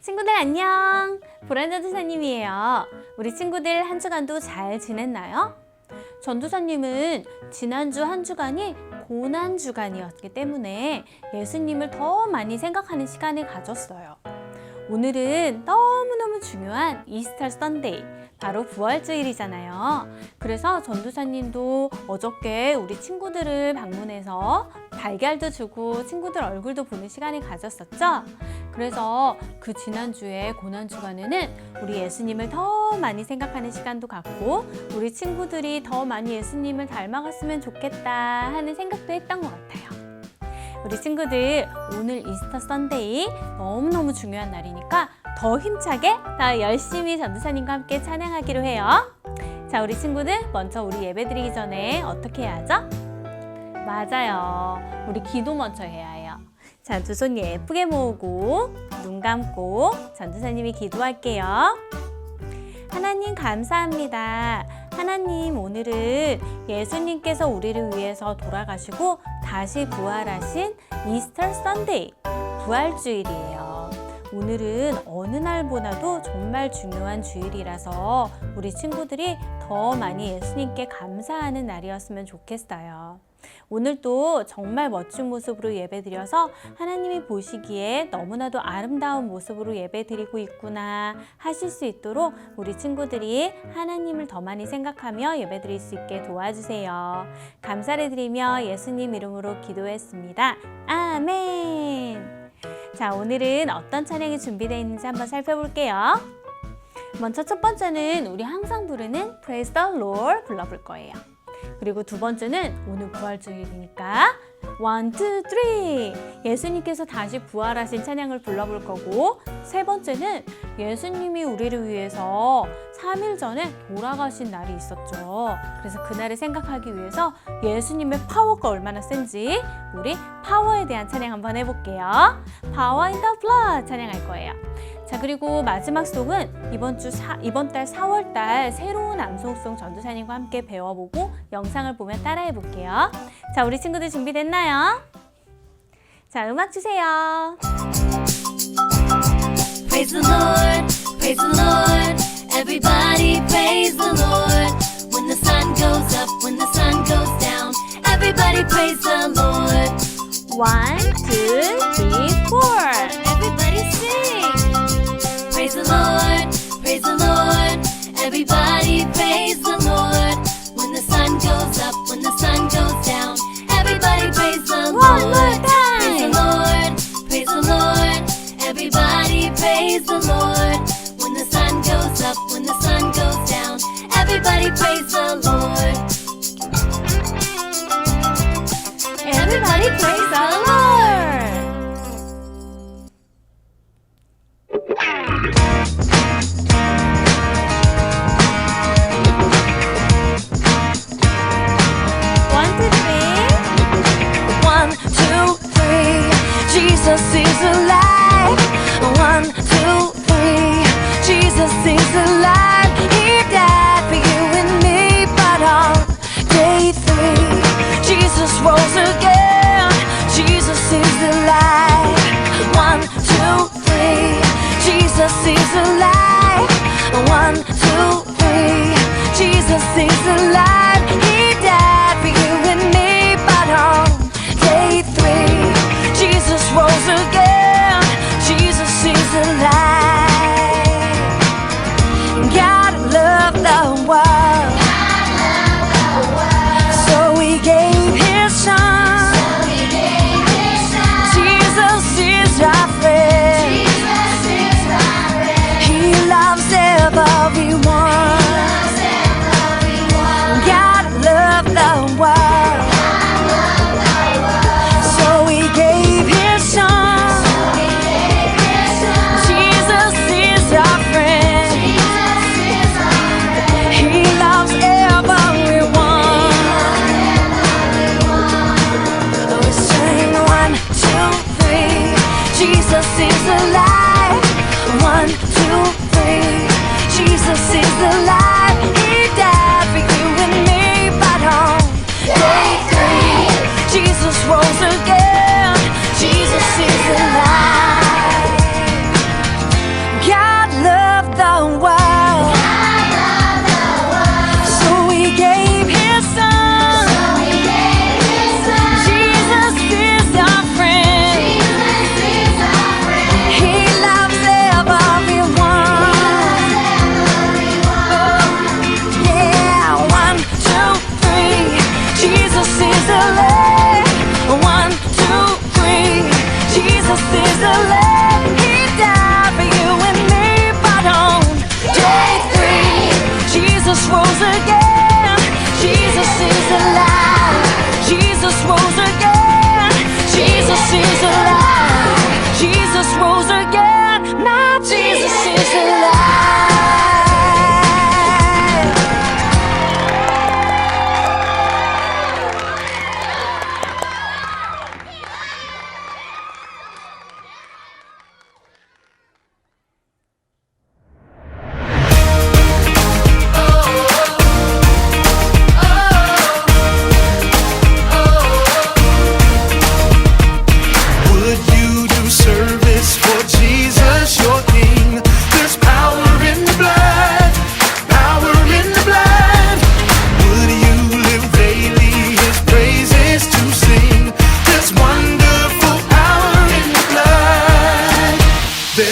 친구들 안녕! 보란 전도사님이에요. 우리 친구들 한 주간도 잘 지냈나요? 전도사님은 지난주 한 주간이 고난 주간이었기 때문에 예수님을 더 많이 생각하는 시간을 가졌어요. 오늘은 너무너무 중요한 이스터 선데이, 바로 부활주일이잖아요. 그래서 전도사님도 어저께 우리 친구들을 방문해서 달걀도 주고 친구들 얼굴도 보는 시간을 가졌었죠. 그래서 그 지난주에 고난주간에는 우리 예수님을 더 많이 생각하는 시간도 갖고 우리 친구들이 더 많이 예수님을 닮아갔으면 좋겠다 하는 생각도 했던 것 같아요. 우리 친구들 오늘 이스터 선데이 너무너무 중요한 날이니까 더 힘차게 더 열심히 전도사님과 함께 찬양하기로 해요. 자, 우리 친구들 먼저 우리 예배 드리기 전에 어떻게 해야죠? 맞아요. 우리 기도 먼저 해야 해요. 자, 두 손 예쁘게 모으고 눈 감고 전도사님이 기도할게요. 하나님 감사합니다. 하나님 오늘은 예수님께서 우리를 위해서 돌아가시고 다시 부활하신 이스터 선데이 부활주일이에요. 오늘은 어느 날보다도 정말 중요한 주일이라서 우리 친구들이 더 많이 예수님께 감사하는 날이었으면 좋겠어요. 오늘도 정말 멋진 모습으로 예배드려서 하나님이 보시기에 너무나도 아름다운 모습으로 예배드리고 있구나 하실 수 있도록 우리 친구들이 하나님을 더 많이 생각하며 예배드릴 수 있게 도와주세요. 감사를 드리며 예수님 이름으로 기도했습니다. 아멘. 자, 오늘은 어떤 찬양이 준비되어 있는지 한번 살펴볼게요. 먼저 첫 번째는 우리 항상 부르는 Praise the Lord 불러볼 거예요. 그리고 두 번째는 오늘 부활주일이니까 원, 투, 쓰리 예수님께서 다시 부활하신 찬양을 불러볼 거고 세 번째는 예수님이 우리를 위해서 3일 전에 돌아가신 날이 있었죠. 그래서 그날을 생각하기 위해서 예수님의 파워가 얼마나 센지 우리 파워에 대한 찬양 한번 해볼게요. 파워 인더 블러드 찬양할 거예요. 자 그리고 마지막 송은 이번 주 사, 이번 달 4월 달 새로운 암송송 전도사님과 함께 배워보고 영상을 보면 따라해 볼게요. 자 우리 친구들 준비됐나요? 자 음악 주세요. Praise the Lord, praise the Lord. Everybody praise the Lord. When the sun goes up, when the sun goes down, everybody praise the Lord. One, two, three, four. Everybody sing. Praise the Lord, praise the Lord. Everybody praise the Lord. When the sun goes up, when the sun goes down, Praise the Lord. When the sun goes up, when the sun goes down, everybody praise the Lord.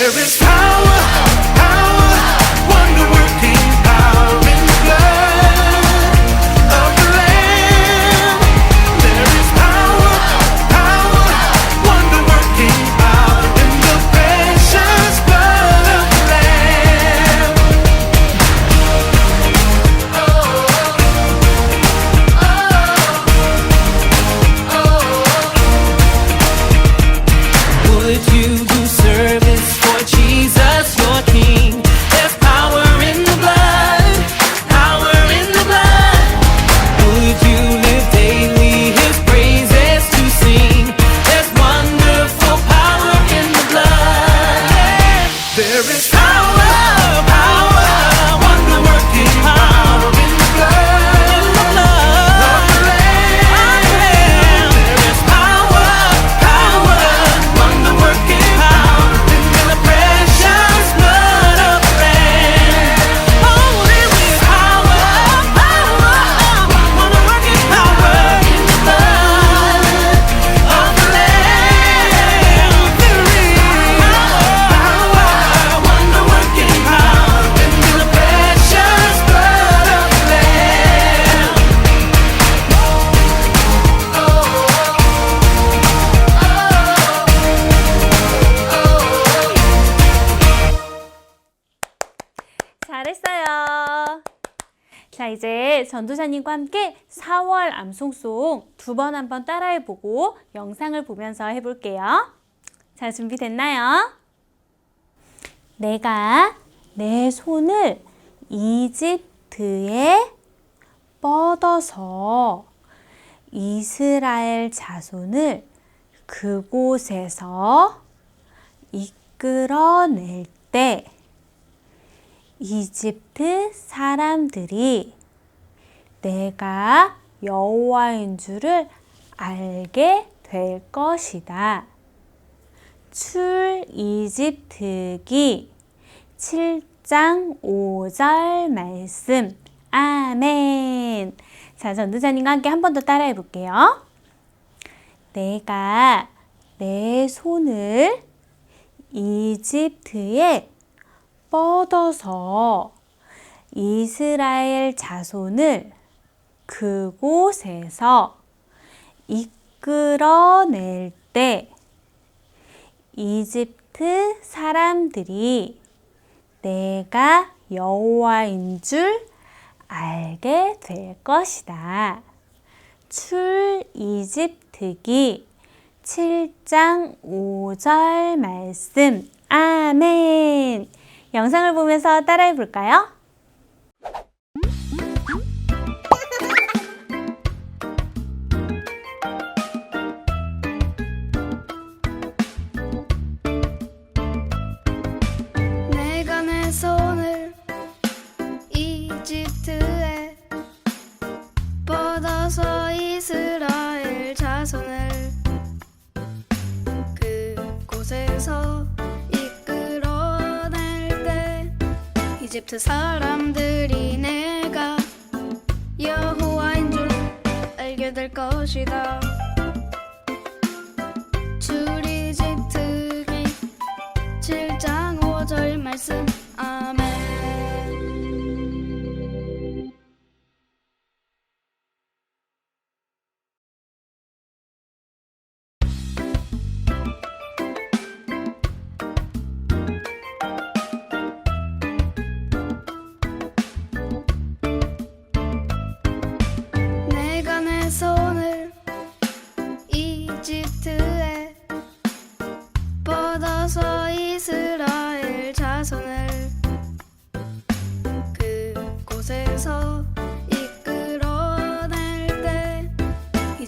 There is power, There is power, 자, 이제 전도사님과 함께 4월 암송송 두 번 한번 따라해보고 영상을 보면서 해볼게요. 자, 준비됐나요? 내가 내 손을 이집트에 뻗어서 이스라엘 자손을 그곳에서 이끌어낼 때 이집트 사람들이 내가 여호와인 줄을 알게 될 것이다. 출 이집트기 7장 5절 말씀. 아멘. 자, 전도사님과 함께 한 번 더 따라해 볼게요. 내가 내 손을 이집트에 뻗어서 이스라엘 자손을 그곳에서 이끌어낼 때 이집트 사람들이 내가 여호와인 줄 알게 될 것이다. 출 이집트기 7장 5절 말씀. 아멘. 영상을 보면서 따라해 볼까요? 이집트 사람들이 내가 여호와인 줄 알게 될 것이다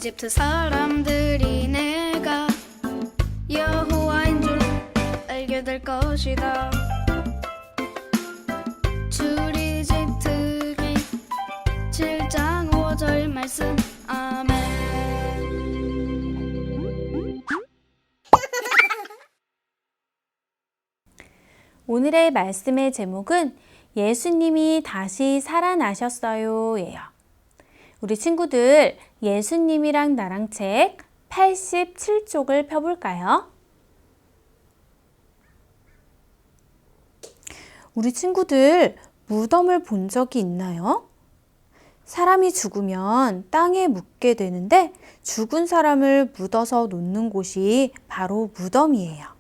이집트 사람들이 내가 여호와인 줄 알게 될 것이다. 출이집트기 7장 5절 말씀. 아멘. 오늘의 말씀의 제목은 예수님이 다시 살아나셨어요 예요. 우리 친구들 예수님이랑 나랑 책 87쪽을 펴볼까요? 우리 친구들 무덤을 본 적이 있나요? 사람이 죽으면 땅에 묻게 되는데 죽은 사람을 묻어서 놓는 곳이 바로 무덤이에요.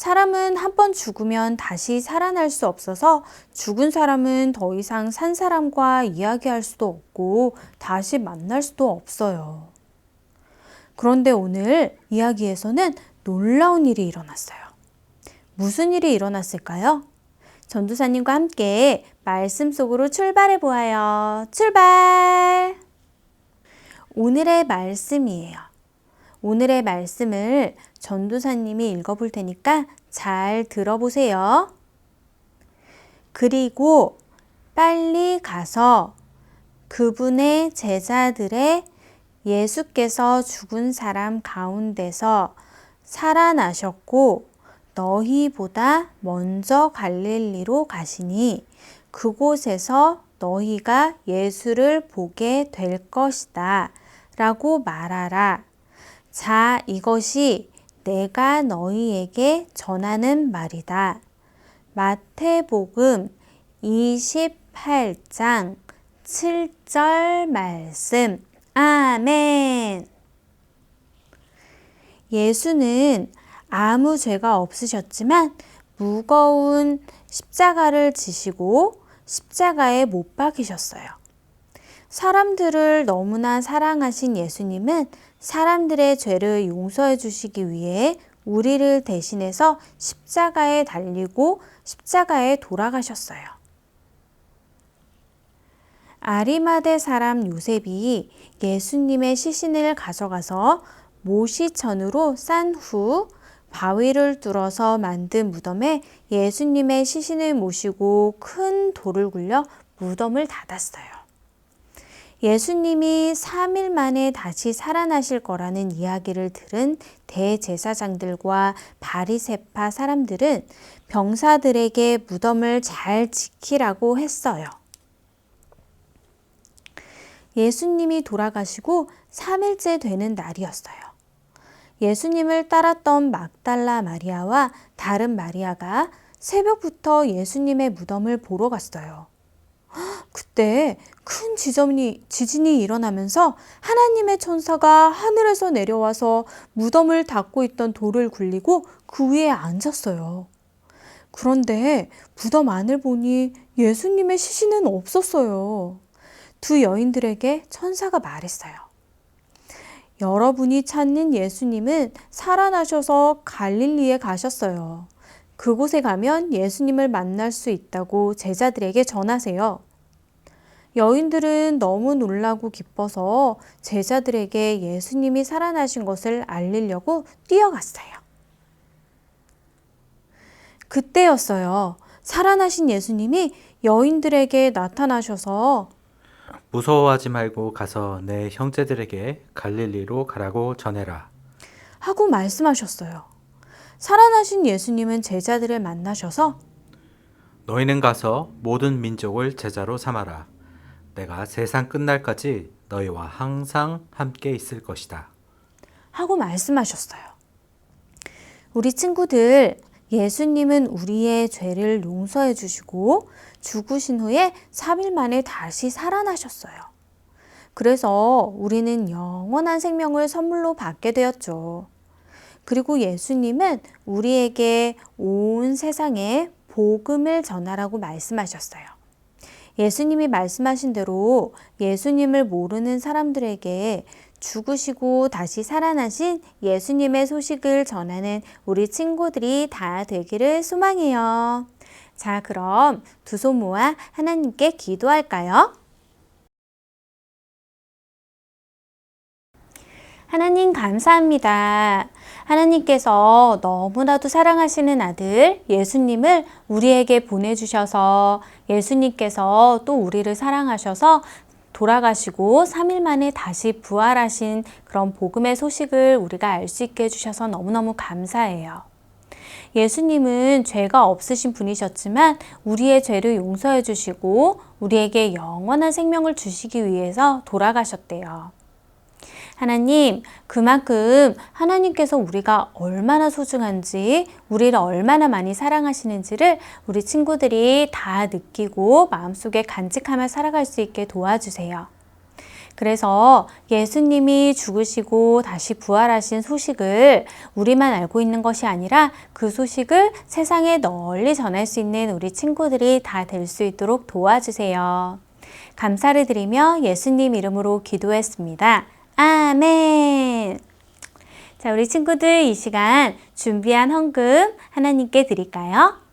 사람은 한 번 죽으면 다시 살아날 수 없어서 죽은 사람은 더 이상 산 사람과 이야기할 수도 없고 다시 만날 수도 없어요. 그런데 오늘 이야기에서는 놀라운 일이 일어났어요. 무슨 일이 일어났을까요? 전도사님과 함께 말씀 속으로 출발해 보아요. 출발! 오늘의 말씀이에요. 오늘의 말씀을 전도사님이 읽어볼 테니까 잘 들어보세요. 그리고 빨리 가서 그분의 제자들의 예수께서 죽은 사람 가운데서 살아나셨고 너희보다 먼저 갈릴리로 가시니 그곳에서 너희가 예수를 보게 될 것이다. 라고 말하라. 자, 이것이 내가 너희에게 전하는 말이다. 마태복음 28장 7절 말씀. 아멘. 예수는 아무 죄가 없으셨지만 무거운 십자가를 지시고 십자가에 못 박히셨어요. 사람들을 너무나 사랑하신 예수님은 사람들의 죄를 용서해 주시기 위해 우리를 대신해서 십자가에 달리고 십자가에 돌아가셨어요. 아리마대 사람 요셉이 예수님의 시신을 가져가서 모시천으로 싼 후 바위를 뚫어서 만든 무덤에 예수님의 시신을 모시고 큰 돌을 굴려 무덤을 닫았어요. 예수님이 3일 만에 다시 살아나실 거라는 이야기를 들은 대제사장들과 바리세파 사람들은 병사들에게 무덤을 잘 지키라고 했어요. 예수님이 돌아가시고 3일째 되는 날이었어요. 예수님을 따랐던 막달라 마리아와 다른 마리아가 새벽부터 예수님의 무덤을 보러 갔어요. 그때 큰 지점이, 지진이 일어나면서 하나님의 천사가 하늘에서 내려와서 무덤을 닫고 있던 돌을 굴리고 그 위에 앉았어요. 그런데 무덤 안을 보니 예수님의 시신은 없었어요. 두 여인들에게 천사가 말했어요. 여러분이 찾는 예수님은 살아나셔서 갈릴리에 가셨어요. 그곳에 가면 예수님을 만날 수 있다고 제자들에게 전하세요. 여인들은 너무 놀라고 기뻐서 제자들에게 예수님이 살아나신 것을 알리려고 뛰어갔어요. 그때였어요. 살아나신 예수님이 여인들에게 나타나셔서 무서워하지 말고 가서 내 형제들에게 갈릴리로 가라고 전해라. 하고 말씀하셨어요. 살아나신 예수님은 제자들을 만나셔서 너희는 가서 모든 민족을 제자로 삼아라. 내가 세상 끝날까지 너희와 항상 함께 있을 것이다. 하고 말씀하셨어요. 우리 친구들, 예수님은 우리의 죄를 용서해 주시고 죽으신 후에 3일 만에 다시 살아나셨어요. 그래서 우리는 영원한 생명을 선물로 받게 되었죠. 그리고 예수님은 우리에게 온 세상에 복음을 전하라고 말씀하셨어요. 예수님이 말씀하신 대로 예수님을 모르는 사람들에게 죽으시고 다시 살아나신 예수님의 소식을 전하는 우리 친구들이 다 되기를 소망해요. 자, 그럼 두 손 모아 하나님께 기도할까요? 하나님 감사합니다. 하나님께서 너무나도 사랑하시는 아들 예수님을 우리에게 보내주셔서 예수님께서 또 우리를 사랑하셔서 돌아가시고 3일 만에 다시 부활하신 그런 복음의 소식을 우리가 알 수 있게 해주셔서 너무너무 감사해요. 예수님은 죄가 없으신 분이셨지만 우리의 죄를 용서해 주시고 우리에게 영원한 생명을 주시기 위해서 돌아가셨대요. 하나님, 그만큼 하나님께서 우리가 얼마나 소중한지, 우리를 얼마나 많이 사랑하시는지를 우리 친구들이 다 느끼고 마음속에 간직하며 살아갈 수 있게 도와주세요. 그래서 예수님이 죽으시고 다시 부활하신 소식을 우리만 알고 있는 것이 아니라 그 소식을 세상에 널리 전할 수 있는 우리 친구들이 다 될 수 있도록 도와주세요. 감사를 드리며 예수님 이름으로 기도했습니다. 아멘. 자, 우리 친구들 이 시간 준비한 헌금 하나님께 드릴까요?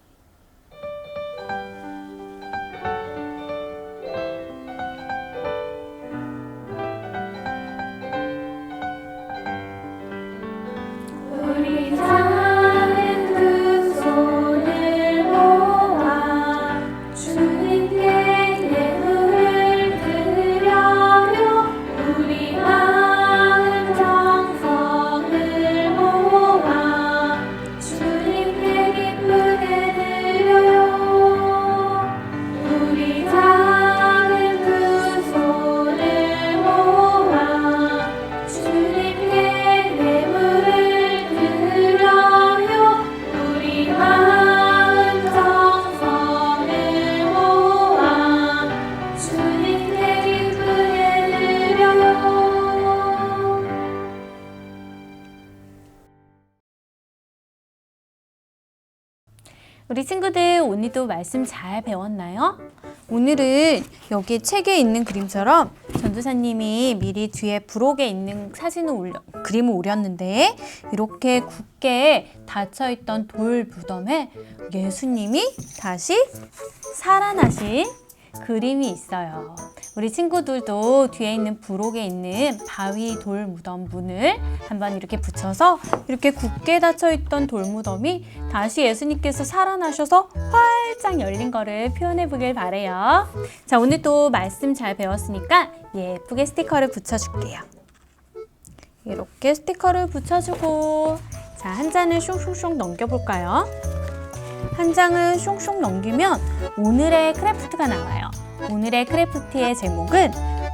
우리 친구들 오늘도 말씀 잘 배웠나요? 오늘은 여기 책에 있는 그림처럼 전도사님이 미리 뒤에 부록에 있는 사진을 올려, 그림을 올렸는데 이렇게 굳게 닫혀있던 돌 무덤에 예수님이 다시 살아나신 그림이 있어요. 우리 친구들도 뒤에 있는 부록에 있는 바위 돌 무덤 문을 한번 이렇게 붙여서 이렇게 굳게 닫혀 있던 돌 무덤이 다시 예수님께서 살아나셔서 활짝 열린 거를 표현해 보길 바래요. 자, 오늘 또 말씀 잘 배웠으니까 예쁘게 스티커를 붙여 줄게요. 이렇게 스티커를 붙여주고 자, 한 잔을 숑숑숑 넘겨볼까요? 한 장을 숑숑 넘기면 오늘의 크래프트가 나와요. 오늘의 크래프트의 제목은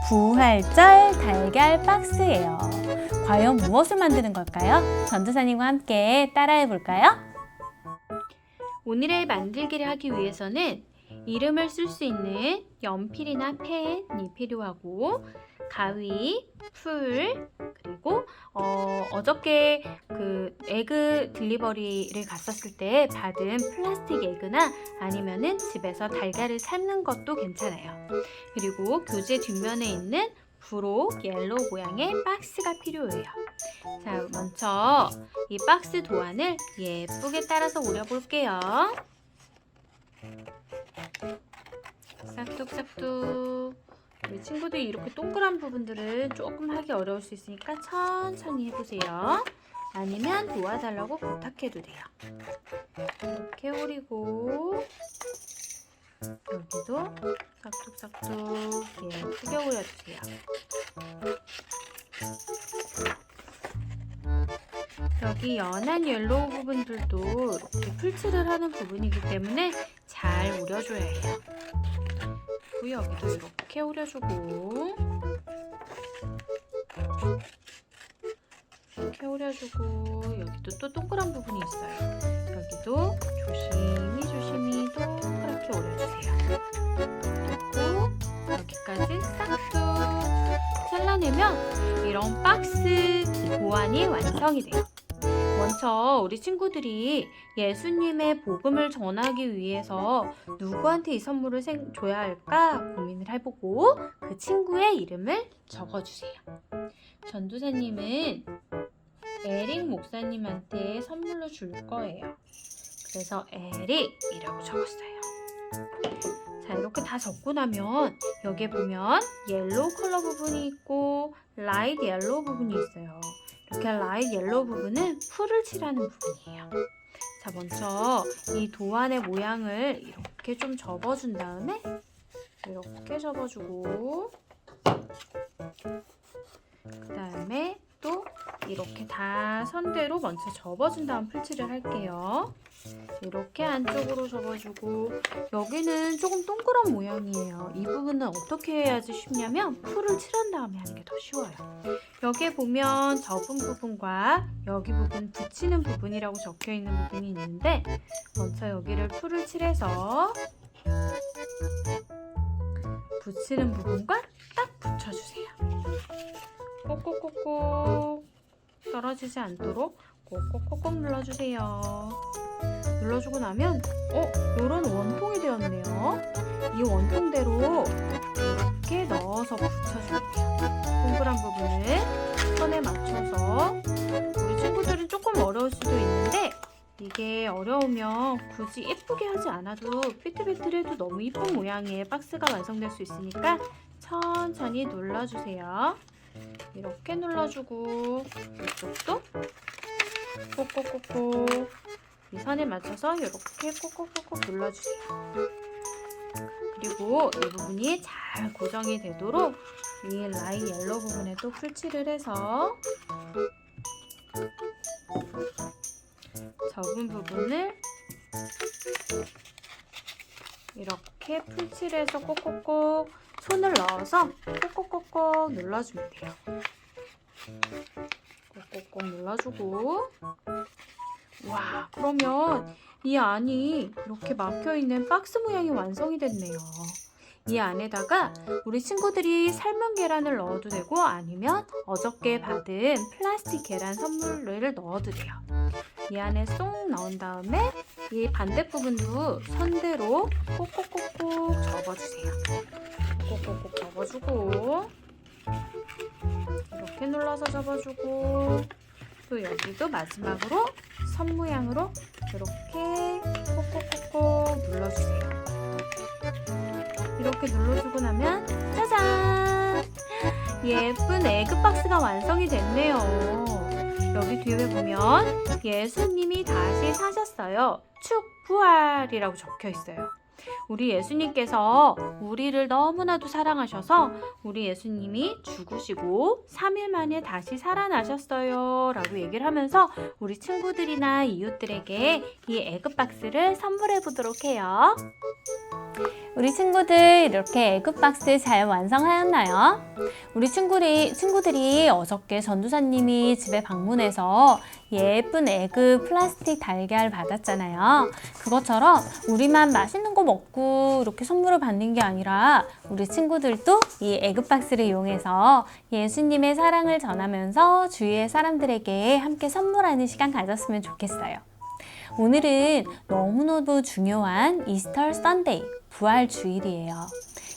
부활절 달걀 박스예요. 과연 무엇을 만드는 걸까요? 전도사님과 함께 따라해 볼까요? 오늘의 만들기를 하기 위해서는 이름을 쓸 수 있는 연필이나 펜이 필요하고 가위, 풀, 그리고 어, 어저께 그 에그 딜리버리를 갔었을 때 받은 플라스틱 에그나 아니면은 집에서 달걀을 삶는 것도 괜찮아요. 그리고 교재 뒷면에 있는 브록 옐로우 모양의 박스가 필요해요. 자, 먼저 이 박스 도안을 예쁘게 따라서 오려볼게요. 싹둑싹둑. 우리 친구들이 이렇게 동그란 부분들은 조금 하기 어려울 수 있으니까 천천히 해보세요. 아니면 도와달라고 부탁해도 돼요. 이렇게 오리고 여기도 싹둑싹둑 예쁘게 오려주세요. 여기 연한 옐로우 부분들도 이렇게 풀칠을 하는 부분이기 때문에 잘 오려줘야 해요. 여기도 이렇게 오려주고 이렇게 오려주고 여기도 또 동그란 부분이 있어요. 여기도 조심히 조심히 동그랗게 오려주세요. 여기까지 싹둑 잘라내면 이런 박스 보안이 완성이 돼요. 먼저 우리 친구들이 예수님의 복음을 전하기 위해서 누구한테 이 선물을 생- 줘야 할까 고민을 해보고 그 친구의 이름을 적어주세요. 전도사님은 에릭 목사님한테 선물로 줄 거예요. 그래서 에릭이라고 적었어요. 자, 이렇게 다 적고 나면 여기에 보면 옐로우 컬러 부분이 있고 라이트 옐로우 부분이 있어요. 라이트 옐로우 부분은 풀을 칠하는 부분이에요. 자, 먼저 이 도안의 모양을 이렇게 좀 접어준 다음에 이렇게 접어주고 그 다음에 또 이렇게 다 선대로 먼저 접어준 다음 풀칠을 할게요. 이렇게 안쪽으로 접어주고 여기는 조금 동그란 모양이에요. 이 부분은 어떻게 해야지 쉽냐면 풀을 칠한 다음에 하는 게 더 쉬워요. 여기에 보면 접은 부분과 여기 부분 붙이는 부분이라고 적혀 있는 부분이 있는데 먼저 여기를 풀을 칠해서 붙이는 부분과 딱 붙여주세요. 꼭꼭꼭꼭 떨어지지 않도록 꼭꼭꼭꼭 눌러주세요. 눌러주고 나면 어? 이런 원통이 되었네요. 이 원통대로 이렇게 넣어서 붙여주면 돼요. 동그란 부분을 선에 맞춰서 우리 친구들은 조금 어려울 수도 있는데 이게 어려우면 굳이 예쁘게 하지 않아도 피트배트를 해도 너무 이쁜 모양의 박스가 완성될 수 있으니까 천천히 눌러주세요. 이렇게 눌러주고 이쪽도 꼭꼭꼭꼭 이 선에 맞춰서 이렇게 꼭꼭꼭꼭 눌러주세요. 그리고 이 부분이 잘 고정이 되도록 이 라인 옐로 부분에 또 풀칠을 해서 접은 부분을 이렇게 풀칠해서 꼭꼭꼭 손을 넣어서 꼭꼭꼭꼭 눌러주면 돼요. 꼭꼭꼭 눌러주고 와 그러면 이 안이 이렇게 막혀있는 박스 모양이 완성이 됐네요. 이 안에다가 우리 친구들이 삶은 계란을 넣어도 되고 아니면 어저께 받은 플라스틱 계란 선물을 넣어도 돼요. 이 안에 쏙 넣은 다음에 이 반대 부분도 선대로 꼭꼭꼭꼭 접어주세요. 꼭꼭꼭 접어주고 이렇게 눌러서 접어주고 또 여기도 마지막으로 선 모양으로 이렇게 꼭꼭꼭꼭 눌러주세요. 이렇게 눌러주고 나면 짜잔! 예쁜 에그박스가 완성이 됐네요. 여기 뒤에 보면 예수님이 다시 사셨어요. 축 부활이라고 적혀 있어요. 우리 예수님께서 우리를 너무나도 사랑하셔서 우리 예수님이 죽으시고 3일 만에 다시 살아나셨어요. 라고 얘기를 하면서 우리 친구들이나 이웃들에게 이 에그박스를 선물해 보도록 해요. 우리 친구들 이렇게 에그박스 잘 완성하였나요? 우리 친구들이, 친구들이 어저께 전도사님이 집에 방문해서 예쁜 에그 플라스틱 달걀 받았잖아요. 그것처럼 우리만 맛있는 거 먹고 이렇게 선물을 받는 게 아니라 우리 친구들도 이 에그박스를 이용해서 예수님의 사랑을 전하면서 주위의 사람들에게 함께 선물하는 시간 가졌으면 좋겠어요. 오늘은 너무너무 중요한 이스터 선데이, 부활 주일이에요.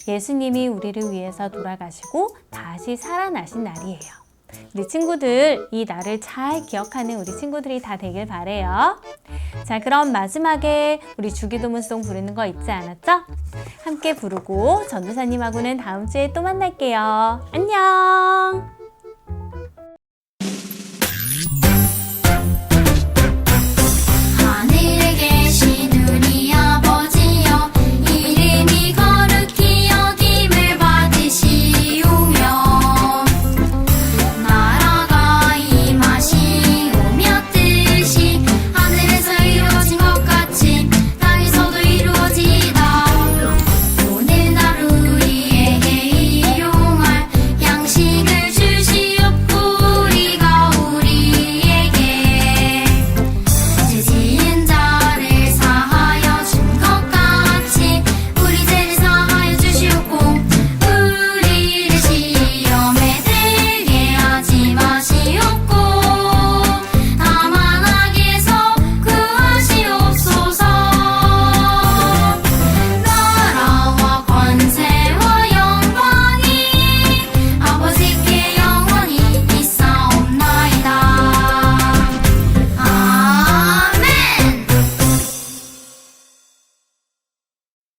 예수님이 우리를 위해서 돌아가시고 다시 살아나신 날이에요. 우리 친구들, 이 날을 잘 기억하는 우리 친구들이 다 되길 바래요. 자, 그럼 마지막에 우리 주기도문송 부르는 거 잊지 않았죠? 함께 부르고 전도사님하고는 다음 주에 또 만날게요. 안녕!